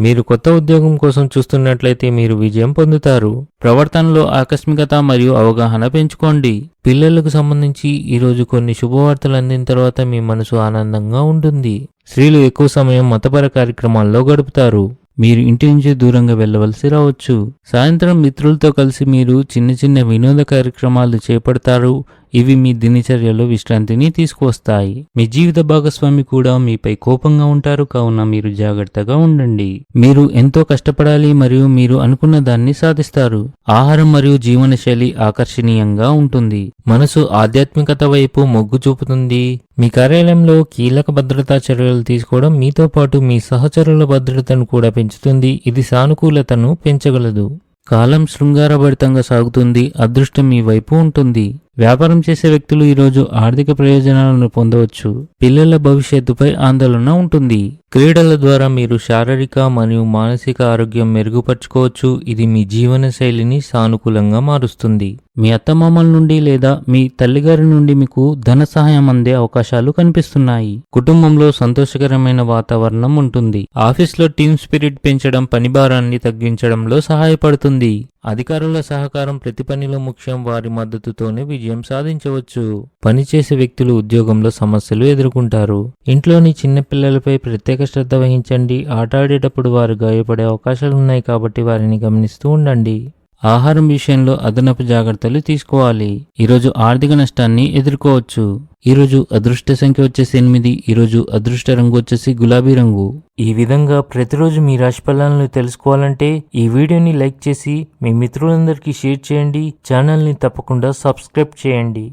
మీరు కొత్త ఉద్యోగం కోసం చూస్తున్నట్లయితే మీరు విజయం పొందుతారు. ప్రవర్తనలో ఆకస్మికత మరియు అవగాహన పెంచుకోండి. పిల్లలకు సంబంధించి ఈరోజు కొన్ని శుభవార్తలు అందిన తర్వాత మీ మనసు ఆనందంగా ఉంటుంది. స్త్రీలు ఎక్కువ సమయం మతపర కార్యక్రమాల్లో గడుపుతారు. మీరు ఇంటి నుంచి దూరంగా వెళ్ళవలసి రావచ్చు. సాయంత్రం మిత్రులతో కలిసి మీరు చిన్న చిన్న వినోద కార్యక్రమాలు చేపడతారు. ఇవి మీ దినచర్యలో విశ్రాంతిని తీసుకువస్తాయి. మీ జీవిత భాగస్వామి కూడా మీపై కోపంగా ఉంటారు కావున మీరు జాగ్రత్తగా ఉండండి. మీరు ఎంతో కష్టపడాలి మరియు మీరు అనుకున్న దాన్ని సాధిస్తారు. ఆహారం మరియు జీవనశైలి ఆకర్షణీయంగా ఉంటుంది. మనసు ఆధ్యాత్మికత వైపు మొగ్గు చూపుతుంది. మీ కార్యాలయంలో కీలక భద్రతా చర్యలు తీసుకోవడం మీతో పాటు మీ సహచరుల భద్రతను కూడా పెంచుతుంది. ఇది సానుకూలతను పెంచగలదు. కాలం శృంగారభరితంగా సాగుతుంది. అదృష్టం మీ వైపు ఉంటుంది. వ్యాపారం చేసే వ్యక్తులు ఈరోజు ఆర్థిక ప్రయోజనాలను పొందవచ్చు. పిల్లల భవిష్యత్తుపై ఆందోళన ఉంటుంది. క్రీడల ద్వారా మీరు శారీరక మరియు మానసిక ఆరోగ్యం మెరుగుపరుచుకోవచ్చు. ఇది మీ జీవన శైలిని సానుకూలంగా మారుస్తుంది. మీ అత్తమామల నుండి లేదా మీ తల్లిగారి నుండి మీకు ధన సహాయం అందే అవకాశాలు కనిపిస్తున్నాయి. కుటుంబంలో సంతోషకరమైన వాతావరణం ఉంటుంది. ఆఫీస్లో టీమ్ స్పిరిట్ పెంచడం పని భారాన్ని తగ్గించడంలో సహాయపడుతుంది. అధికారుల సహకారం ప్రతి పనిలో ముఖ్యం. వారి మద్దతుతోనే విజయం సాధించవచ్చు. పనిచేసే వ్యక్తులు ఉద్యోగంలో సమస్యలు ఎదుర్కొంటారు. ఇంట్లోని చిన్నపిల్లలపై ప్రత్యేక ప్రత్యేక శ్రద్ధ వహించండి. ఆట ఆడేటప్పుడు వారు గాయపడే అవకాశాలు ఉన్నాయి కాబట్టి వారిని గమనిస్తూ ఉండండి. ఆహారం విషయంలో అదనపు జాగ్రత్తలు తీసుకోవాలి. ఈరోజు ఆర్థిక నష్టాన్ని ఎదుర్కోవచ్చు. ఈరోజు అదృష్ట సంఖ్య వచ్చేసి ఎనిమిది. ఈరోజు అదృష్ట రంగు వచ్చేసి గులాబీ రంగు. ఈ విధంగా ప్రతిరోజు మీ రాశి ఫలాలను తెలుసుకోవాలంటే ఈ వీడియోని లైక్ చేసి మీ మిత్రులందరికీ షేర్ చేయండి. ఛానల్ని తప్పకుండా సబ్స్క్రైబ్ చేయండి.